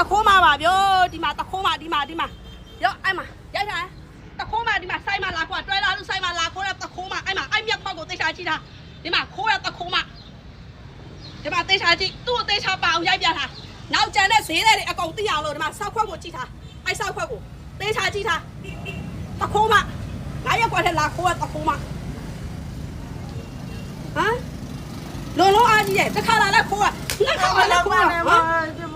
တခိုးမှာပါဗျို့ဒီမှာတခိုးမှာဒီမှာဒီမှာရောအဲ့မှာရိုက်ထားတခိုးမှာဒီမှာဆိုင်မှာလာခွာတွဲလာလို့ဆိုင်မှာလာခိုးတဲ့တခိုးမှာအဲ့မှာအဲ့မြက်ပေါက်ကိုတေချာကြည့်တာဒီမှာခိုးတဲ့တခိုးမှာဒီမှာတေချာကြည့်သူ့ကိုတေချာပါအောင်ရိုက်ပြထားနောက်ကျန်တဲ့ဈေးတွေအကုန်သိအောင်လို့ဒီမှာဆောက်ခွက်ကိုကြည့်ထားအဲ့ဆောက်ခွက်ကိုတေချာကြည့်ထားတခိုးမှာငါရက်ခွက်ထဲလာခိုးတဲ့တခိုးမှာဟမ်လုံးလုံးအားကြီးရဲ့တစ်ခါလာလဲခိုးရနှစ်ခါလာလဲခိုးရဟမ်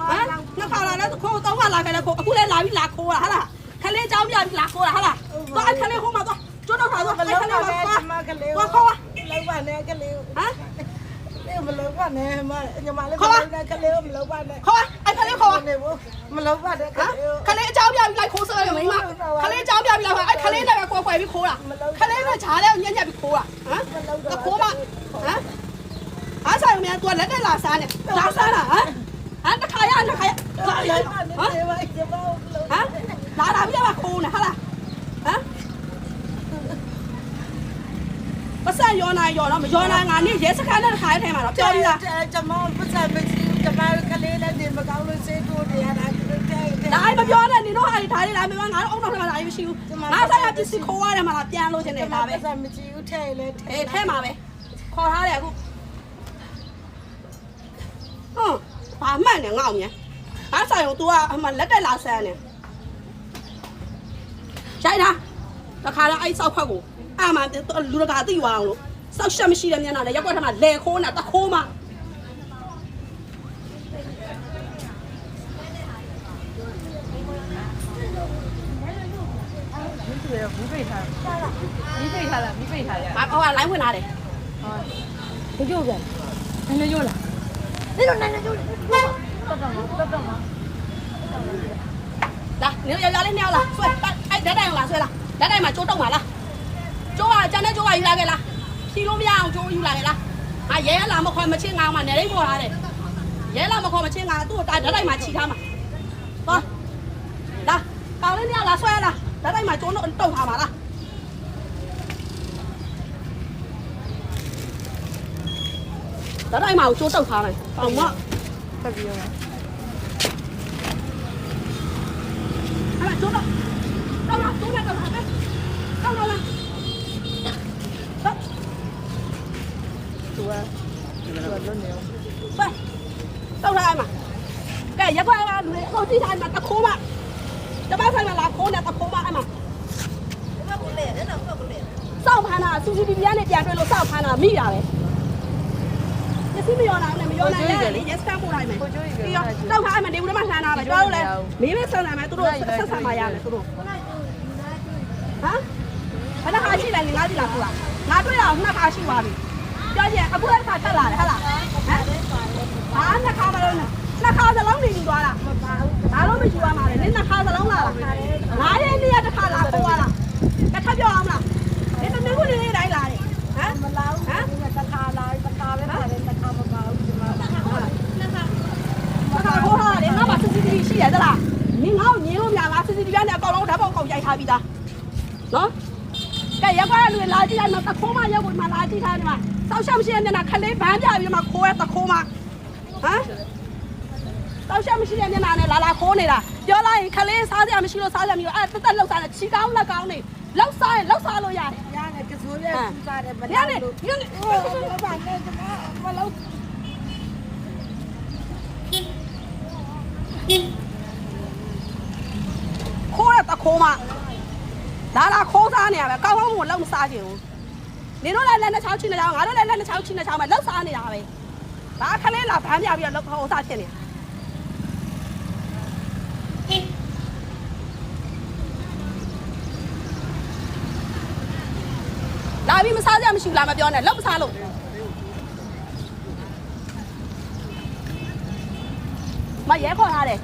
နှစ်ခါလာလဲခိုးတော့ခါလာခဲ့လဲခိုးအခုလဲလာပြီးလာခိုးတာဟာလားခလေးကြောင်းပြပြီးလာခိုးတာဟာလားသွားခလေးခိုးမှာသွားကျွတ်တော့ခါသွားခလေးခိုးမှာသွားသွားခိုးပါလောက်ပါနဲ့ခလေးကိုဟမ်လေမလောက်ပါနဲ့မညမလေးခလေးကိုမလောက်ပါနဲ့ခေါ်အဲ့ခလေးခေါ်နေဘူးမလောက်ပါနဲ့ခလေးအကြောင်းပြပြီးလိုက်ခိုးဆွဲရမိမခလေးအကြောင်းပြပြီးလိုက်အဲ့ခလေးနဲ့ပဲကွယ်ကွယ်ပြီးခိုးတာခလေးနဲ့ဂျားလဲညက်ညက်ပြီးခိုးတာဟမ်ခိုးမဟမ်အားဆိုင်မင်းက तू လက်တက်လာစားနေလာစားတာဟမ် ဟမ်တစ်ခါရတစ်ခါရလုံးဟမ်ပါနဲ့ဒီမှာဒီမှာလုံးဟမ်လာလာပြီးတော့ခိုးနေဟာလားဟမ်ပတ်စံရောနာရောတော့မရောနာငါနေရဲစခန်းနဲ့တစ်ခါထဲမှာတော့ပြောပြီးသားကျမပတ်စံမစီကျမကလေးနဲ့ဒီမကောင်းလို့စေးတိုးနေရတာတဲ့ဒါအိမပြောနဲ့နင်တို့ဟာဒီဓာတ်လေးလာမပြောငါတို့အုံတော့ထဲမှာဒါမရှိဘူးငါဆိုင်ရပစ္စည်းခိုးရတယ်မှာပြန်လို့ခြင်းကျနဲ့မဒါပဲပတ်စံမစီဦးထဲလေထဲအေးထဲမှာပဲခေါ်ထားတယ်အခုဟွန်း ဘာမှန်နေငေါ့မြဲငါဆိုင်ကို तू ကအမှလက်တက်လာဆန်းနေရိုက်တာတခါတော့အဲ့စောက်ဖက်ကိုအာမလူတကာသိသွားအောင်လို့စောက်ရှက်မရှိတဲ့မျက်နှာနဲ့ရက်ွက်ထမှာလဲခိုးနေတာတခိုးမှမီးပိတ်ထားမီးပိတ်ထားလားမီးပိတ်ထားရ။ဘာဟိုကလိုင်းဝင်လာတယ်ဘယ်ကျိုးပြ န်နည်းနည်းကျိုးလားနည်းနည်းနည်းနည်းကျိုးတက်တော့မှာတက်တော့မှာ။လာနေရရလေးနှစ်ယောက်လားဆွဲအဲ့ဓာတ်တိုင်လားဆွဲလားဓာတ်တိုင်မှာကျိုးတုံပါလား။ကျိုးကကျန်တဲ့ကျိုးကယူလာခဲ့လား။ဖြီလို့မရအောင်ကျိုးယူလာခဲ့လား။ဟာရဲလာမခေါ်မချင်းငါမှနေရိပ်ပေါ်ထားတယ်။ရဲလာမခေါ်မချင်းငါသူ့ကိုဓာတ်တိုင်မှာခြိထားမှာ။သွား။လာကောင်းလေးနှစ်ယောက်လားဆွဲလားဓာတ်တိုင်မှာကျိုးတော့တုံထားပါလား။ ဓာတ်တိုင်မှာကျိုးတုံထားမယ်။အောင်မတက်ပြီးရောအဲ့ဒါကျိုးတော့တော့လားကျိုးလိုက်တော့လားတော့လားသူကသူကလွတ်နေအောင်ไปတော့ထားမှာကဲရက်ခွက်ကလူတွေအကုန်ကြည့်ထားမှာတခိုးမတပတ်ဆိုင်မှာလာခိုးနေတခိုးမအဲ့မှာစောက်ဖမ်းတာစူစီတီဗီကနေပြန်တွေ့လို့စောက်ဖမ်းတာမိတာပဲပ စ္စည်းမရောနိုင်နဲ့မရောနိုင်လဲလေရက်စတန်ပို့လိုက်မယ်ပြီးတော့တောက်ထားအဲ့မှာနေဦးထဲမှာလှမ်းထားမယ်ကျွားလို့လေမင်းပဲဆန်နိုင်မယ်သူတို့ဆက်ဆံမှရမယ်သူတို့ဟမ်ဘယ်နှခါရှိလဲငါးစီလာခိုးတာငါတွေ့တာနှစ်ခါရှိသွားပြီပြောကြည့်အခုလည်းတစ်ခါတက်လာတယ်ဟဟလားဟမ်ဟာနှစ်ခါမလို့နှစ်ခါစလုံးနေယူသွားတာဒါတော့မယူရမှာလေနင်နှစ်ခါစလုံးလာတာငါးရက်နေ့ရက်တစ်ခါလာခေါ်ရတာတစ်ခါပြောအောင်မလားဒီတမင်ကိုနေနေတိုင်းလာတယ်ဟမ် မလာဘူးဟမ်တခါလာတခါပဲပါတယ်တခါမပါဘူးကျမ တစ်ခါခေါ်ထားတယ်ငါမှ CCTV ရှိရသလားနင်ငါ့ကိုညင်းလို့များငါ CCTV နဲ့အကောင်လုံးဓာတ်ပုံကောင်ရိုက်ထားပြီးသားနော်ကဲရက်ကွာလူလာကြည့်လိုက်မှာတခိုးမရက်ကိုမှလာကြည့်ထားတယ်မှာစောက်ရှောက်မရှိတဲ့မျက်နှာခလေးဗန်းပြပြီးမှခိုးရတခိုးမဟမ်တောက်ချက်မရှိတဲ့မျက်နှာနဲ့လာလာခိုးနေတာပြောလိုက်ရင်ခလေးစားစရာမရှိလို့စားစရာမရှိလို့အဲ့တက်တက်လောက်စားတယ်ချီကောင်းလက်ကောင်းနေလောက်စားရင်လောက်စားလို့ရတယ်ရတယ်ကစိုးရစူးစားတယ်မ။ညနေညနေဟိုမပါနဲ့ကျမမလုံးခိုးရတ ခိုးမလာလာခိုးစားနေရပဲကောင်းကောင်းမွန်လောက်မစားချင်ဘူး။နင်တို့လည်းလက်နဲ့ချောင်းချင်းနေကြအောင်ငါတို့လည်းလက်နဲ့ချောင်းချင်းနေကြအောင်ပဲလောက်စားနေတာပဲ။ဒါခလေးလာဗန်းပြပြီးတော့လောက်ဟိုစားဖြစ်နေလာပြီးမစားကြမရှိဘူးလားမပြောနဲ့လောက်မစားလို့မရဲခေါ်ထားတယ်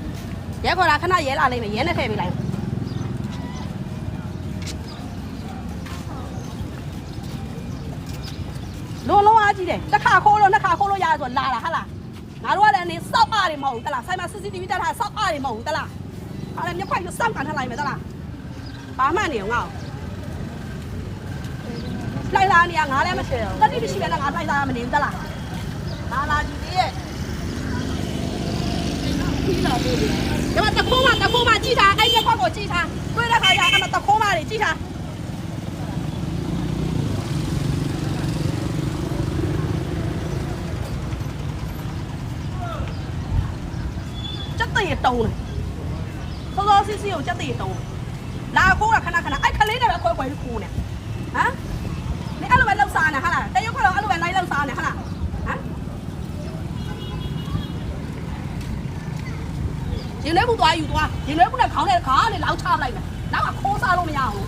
ရဲခေါ်တာခဏရဲလာလိမ့်မယ်ရဲနဲ့ထည့်ပေးလိုက်လုံးလုံး အားကြီးတယ်တစ်ခါခိုးလို့နှစ်ခါခိုးလို့ရတယ်ဆိုလာတာဟာလားငါတို့ကလည်းအနေစောက်အားတွေမဟုတ်ဘူးတလားဆိုင်မှာ CCTV တက်ထားစောက်အားတွေမဟုတ်ဘူးတလားဟာလည်းမြက်ခွိုက်လို့စောက်ကန်ထလိုက်မယ်တလားဘာမှနေအောင်ငါ့ကိုလိုက်လာနေရငါလည်းမရှိဘူးတတိမရှိပဲငါလိုက်လာမနေဘူးတလားလာလာကြည့်သေးရဲ့ပြီးလာပြီကဲဒီမှာတခိုးမတခိုးမကြည့်ထားအဲ့ရက်ခွက်ကိုကြည့်ထားတွေ့တဲ့ခါကျအဲ့မှာတခိုးမတွေကြည့်ထားစက်တရေ တုံးတယ်စောစောစီစီကိုစက်တရေတုံးလာခိုးတာခဏခဏအဲ့ခလေးနဲ့ပဲခွဲခွဲပြီးခိုးနေဟမ်你အဲ့လိုပဲလောက်စားနေဟာလားတရုတ်ကတော့အဲ့လိုပဲလိုက်လောက်စားနေဟာလားဟမ်ရင်ထဲဘူးသွားယူသွားရင်ထဲဘူးနဲ့ခေါင်းနဲ့ခါနဲ့လောက်ချလိုက်မယ်နောက်ကခိုးစားလို့မရဘူး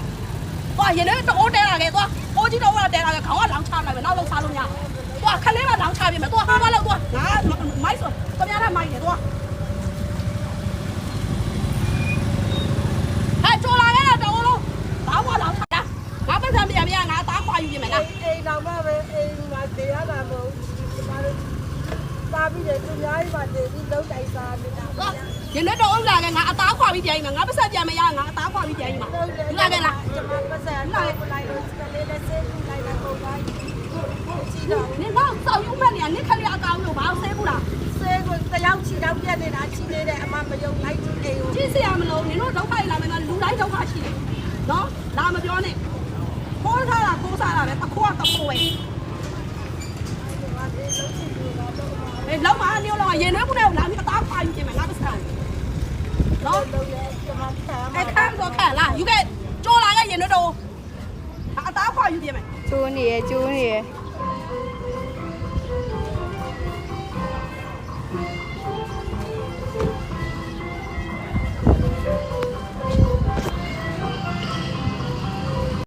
သွားရင်ထဲတိုးတဲလာခဲ့သွားအိုးကြီးတော့တဲလာခဲ့ခေါင်းကလောက်ချလိုက်မယ်နောက်လောက်စားလို့မရဘူးသွားခလေးကလောက်ချပြမယ်သွားဟာမလောက်သွားငါမိုက်ဆိုတမရထားမိုက်နေသွားဟဲ့ကြော်လာခဲ့တာတော်လုံးဘာမှလောက်ချတာငါပတ်စံပြန်ပြန်ငါသားခွာယူပြင်မယ်လား အိမ်တော်မှပဲအိမ်မှာတည်ရတာမဟုတ်ကျမတို့စားပြီး တယ်သူများကြီးပါတည်ပြီးလုံးတိုက်စားနေတာတော့ရင်းနဲ့တော့ဥလာကငါအသားခွာပြီးပြန်ရင်ငါပတ်ဆက်ပြန်မရငါအသားခွာပြီးပြန်ရင်မှာဥလာကလားကျမပတ်စံလိုက်လိုက်လို့ကလေးနဲ့ဆေးကူလိုက်တာပုံပါကြီးကြည့်တော့နင်တော့စောက်ယူမှတ်နေရနစ်ခလေးအကောင်လို့ဘာဆဲဘူးလားဆေးကိုတယောက်ချီတော့ပြက်နေတာချီနေတယ်အမမယုံလိုက်ကြည့်အိမ်ကိုကြည့်စရာမလိုနင်တို့ဒုက္ခလာမယ်နော်လူတိုင်းဒုက္ခရှိတယ်နော်လာမပြောနဲ့ခိုးစားတာခိုးစားတာပဲတခိုးကတခိုးပဲ လောက်မအမျိုးလောက်ရင်ထဲဘူးနဲ့လာပြီးအသားခွာယူပြင်မယ်ငါပတ်ဆက်နော်လုံးရဲကျမဆာမအဲ့ခန်းတော့ခန့်လားယူခဲ့ကြော်လာခဲ့ရင်တော့အသားခွာယူပြင်မယ်ကျိုးနေရကျိုးနေရ